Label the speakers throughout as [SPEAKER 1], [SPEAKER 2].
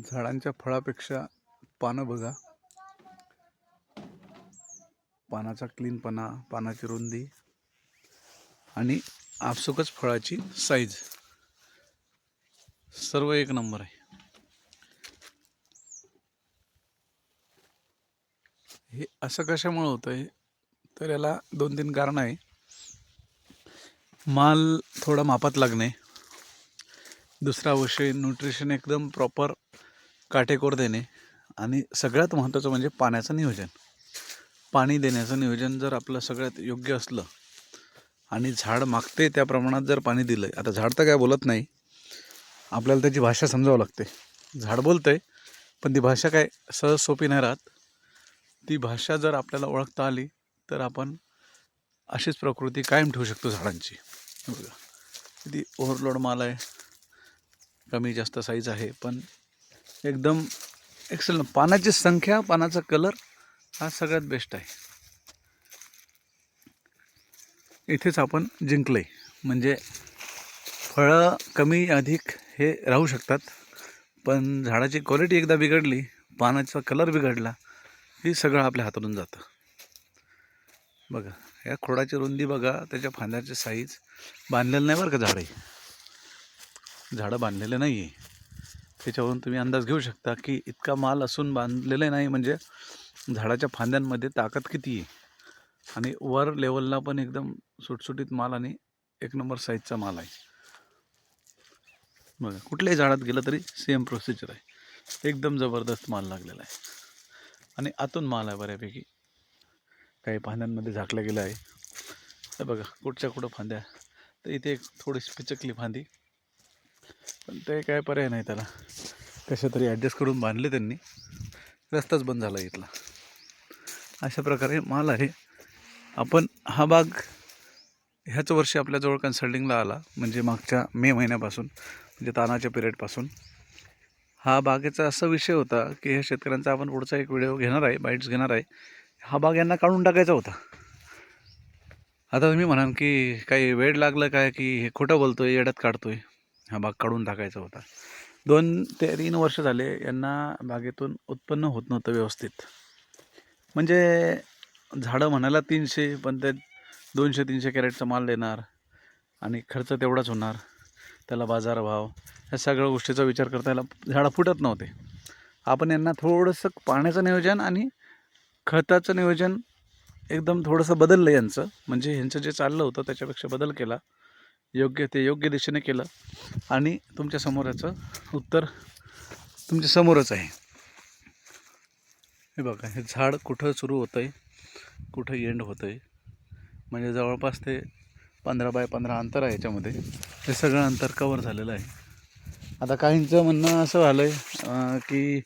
[SPEAKER 1] झाडांच्या फळापेक्षा पानं बघा. पानाचा क्लीनपणा पानाची रुंदी आणि आपसुकच फळाची साईज सर्व एक नंबर आहे. हे असं कशामुळं होतं आहे तर याला दोन तीन कारण आहे. माल थोडा मापात लागणे. दुसरा विषय न्यूट्रिशन एकदम प्रॉपर काटेकोर देणे आणि सगळ्यात महत्त्वाचं म्हणजे पाण्याचं नियोजन. पाणी देण्याचं नियोजन जर आपलं सगळ्यात योग्य असलं आणि झाड मागते त्या प्रमाणात जर पाणी दिलं आहे आता झाड तर काय बोलत नाही. आपल्याला त्याची भाषा समजावं लागते. झाड बोलतंय पण ती भाषा काय सहज सोपी नाही राहत. ती भाषा जर आपल्याला ओळखता आली तर आपण अशीच प्रकृती कायम ठेवू शकतो झाडांची. बघा. किती ओव्हरलोड माल आहे. कमी जास्त साईज आहे पण एकदम एक्सलंट पानाची संख्या पानाचा कलर हा सगळ्यात बेस्ट आहे. इथेच आपण जिंकले म्हणजे फळं कमी अधिक हे राहू शकतात. पण झाडाची क्वालिटी एकदा बिघडली पानाचा कलर बिघडला ही सगळं आपल्या हातातून जातं. बघा या खोडाची रुंदी बघा त्याच्या फांद्याची साईज बांधलेलं नाही बरं का झाड. आहे झाडं बांधलेले नाही आहे त्याच्यावरून तुम्ही अंदाज घेऊ शकता की इतका माल असून बांधलेला नाही म्हणजे झाडाच्या फांद्यांमध्ये ताकद किती आहे? आणि वर लेवलला पण एकदम सुटसुटीत माल आणि एक नंबर साईजचा माल आहे. बघा कुठल्याही झाडात गेलं तरी सेम प्रोसिजर आहे. एकदम जबरदस्त माल लागलेला आहे. आणि आतून माल आहे बऱ्यापैकी. काही फांद्यांमध्ये झाकलं गेलं आहे. तर बघा कुठच्या कुठं फांद्या. तर इथे एक थोडीशी पिचकली फांदी. पण ते काय पर्याय नाही त्याला. कशा तरी ॲडजस्ट करून बांधले त्यांनी. रस्ताच बंद झाला इथला. अशा प्रकारे माल आहे. आपण हा बाग ह्याच वर्षी आपल्याजवळ कन्सल्टिंगला आला. म्हणजे मागच्या मे महिन्यापासून म्हणजे तानाच्या पिरियडपासून हा बागेचा असा विषय होता की ह्या शेतकऱ्यांचा आपण पुढचा एक व्हिडिओ घेणार आहे बाईट्स घेणार आहे. हा बाग यांना काढून टाकायचा होता. आता तुम्ही म्हणाल की काही वेळ लागलं काय की हे खोटं बोलतो आहे येड्यात काढतो आहे हा बाग काढून टाकायचा होता. दोन ते तीन वर्ष झाले यांना बागेतून उत्पन्न होत नव्हतं व्यवस्थित. म्हणजे झाडं म्हणायला तीनशे पण ते दोनशे तीनशे कॅरेटचा माल देणार आणि खर्च तेवढाच होणार. त्याला बाजारभाव ह्या सगळ्या गोष्टीचा विचार करता याला झाडं फुटत नव्हते. आपण यांना थोडंसं पाण्याचं नियोजन आणि खताचं नियोजन एकदम थोडंसं बदललं यांचं. म्हणजे ह्यांचं जे चाललं होतं त्याच्यापेक्षा बदल केला. योग्य ते योग्य दिशेने केलं. आणि तुमच्या याचं उत्तर तुमच्या समोरच आहे. हे बघा हे झाड कुठं सुरू होतं आहे कुठं एंड होतं आहे म्हणजे जवळपास ते पंधरा बाय पंधरा अंतर आहे याच्यामध्ये. हे सगळं अंतर कवर झालेलं आहे. आता काहींचं म्हणणं असं झालं आहे की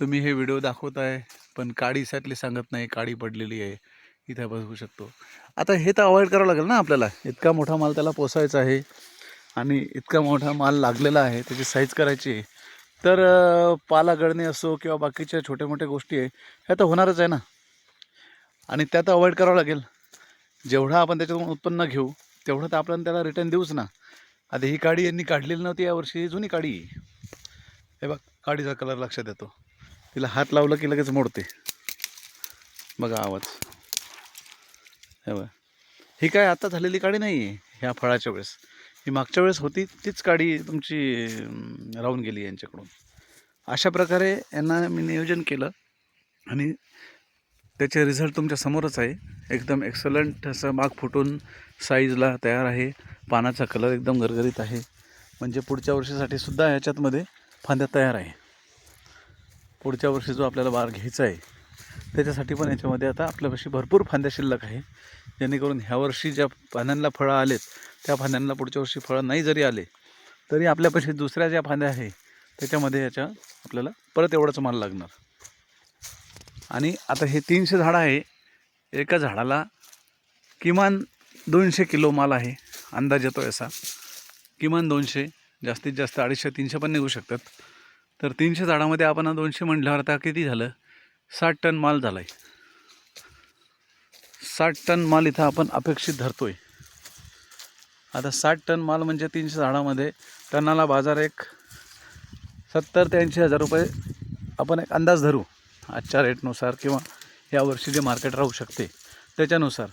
[SPEAKER 1] तुम्ही हे व्हिडिओ दाखवत आहे पण काडीसाठी सांगत नाही काडी पडलेली आहे. इथे बसवू शकतो. आता हे तर अवॉइड करावं लागेल ना आपल्याला. इतका मोठा माल त्याला पोसायचा आहे आणि इतका मोठा माल लागलेला आहे त्याची साईज करायची आहे. तर पाला गळणे असो किंवा बाकीच्या छोट्या मोठ्या गोष्टी आहे ह्या तर होणारच आहे ना. आणि त्या तर अवॉइड करावं लागेल. जेवढं आपण त्याच्यातून उत्पन्न घेऊ तेवढं तर आपण त्याला रिटर्न देऊच ना. आता ही काडी यांनी काढलेली नव्हती यावर्षी ही जुनी काडी. हे बघ काडीचा कलर लक्षात येतो. तिला हात लावलं की लगेच मोडते. बघा आवाज. हे बघा. ही काय आता झालेली काडी नाही आहे ह्या फळाच्या वेळेस. ही मागच्या वेळेस होती तीच काडी तुमची राहून गेली यांच्याकडून. अशा प्रकारे यांना मी नियोजन केलं आणि त्याचे रिझल्ट तुमच्या समोरच आहे. एकदम एक्सलंट असं बाग फुटून साईजला तयार आहे. पानाचा कलर एकदम गरगरीत आहे. म्हणजे पुढच्या वर्षीसाठी सुद्धा ह्याच्यातमध्ये फांद्या तयार आहे. पुढच्या वर्षी जो आपल्याला बार घ्यायचा आहे त्याच्यासाठी पण याच्यामध्ये आता आपल्यापाशी भरपूर फांद्या शिल्लक आहे. जेणेकरून ह्या वर्षी ज्या फांद्यांना फळं आलेत त्या फांद्यांना पुढच्या वर्षी फळं नाही जरी आले तरी आपल्यापाशी दुसऱ्या ज्या फांद्या आहे त्याच्यामध्ये याच्या आपल्याला परत एवढाच माल लागणार. आणि आता हे तीनशे झाडं आहे. एका झाडाला किमान दोनशे किलो माल आहे. अंदाज येतो असा किमान दोनशे जास्तीत जास्त अडीचशे तीनशे पण निघू शकतात. तर तीनशे झाडामध्ये आपण दोनशे म्हटल्यावर आता किती झालं? साठ टन माल झाला आहे साठ टन माल इथं आपण अपेक्षित धरतो आहे आता साठ टन माल म्हणजे तीनशे झाडामध्ये टनाला बाजार एक सत्तर ते ऐंशी हजार रुपये आपण एक अंदाज धरू. आजच्या रेटनुसार किंवा यावर्षी जे मार्केट राहू शकते त्याच्यानुसार.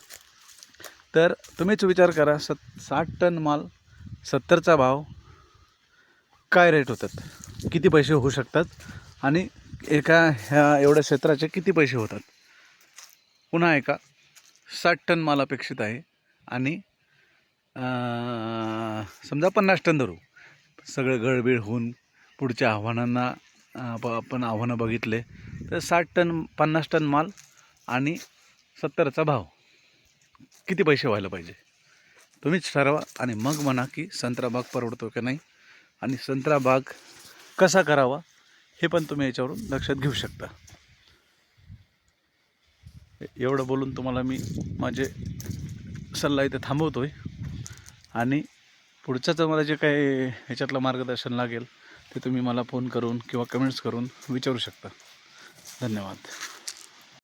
[SPEAKER 1] तर तुम्हीच विचार करा सत साठ टन माल सत्तरचा भाव काय रेट होतात? किती पैसे होऊ शकतात? आणि एका ह्या एवढ्या क्षेत्राचे किती पैसे होतात? पुन्हा एका साठ टन माल अपेक्षित आहे. आणि समजा पन्नास टन धरू. सगळं गळबीळ होऊन पुढच्या आव्हानांना आपण आव्हानं बघितले तर साठ टन पन्नास टन माल आणि सत्तरचा भाव. किती पैसे व्हायला पाहिजे? तुम्हीच ठरवा आणि मग म्हणा की संत्रा बाग परवडतो की नाही? आणि संत्रा बाग कसा करावा? हे पण तुम्ही याच्यावरून लक्षात घेऊ शकता. एवढं बोलून तुम्हाला मी माझे सल्ला इथे थांबवतो आहे आणि पुढचं तर मला जे काही ह्याच्यातलं मार्गदर्शन लागेल ते तुम्ही मला फोन करून किंवा कमेंट्स करून विचारू शकता. धन्यवाद.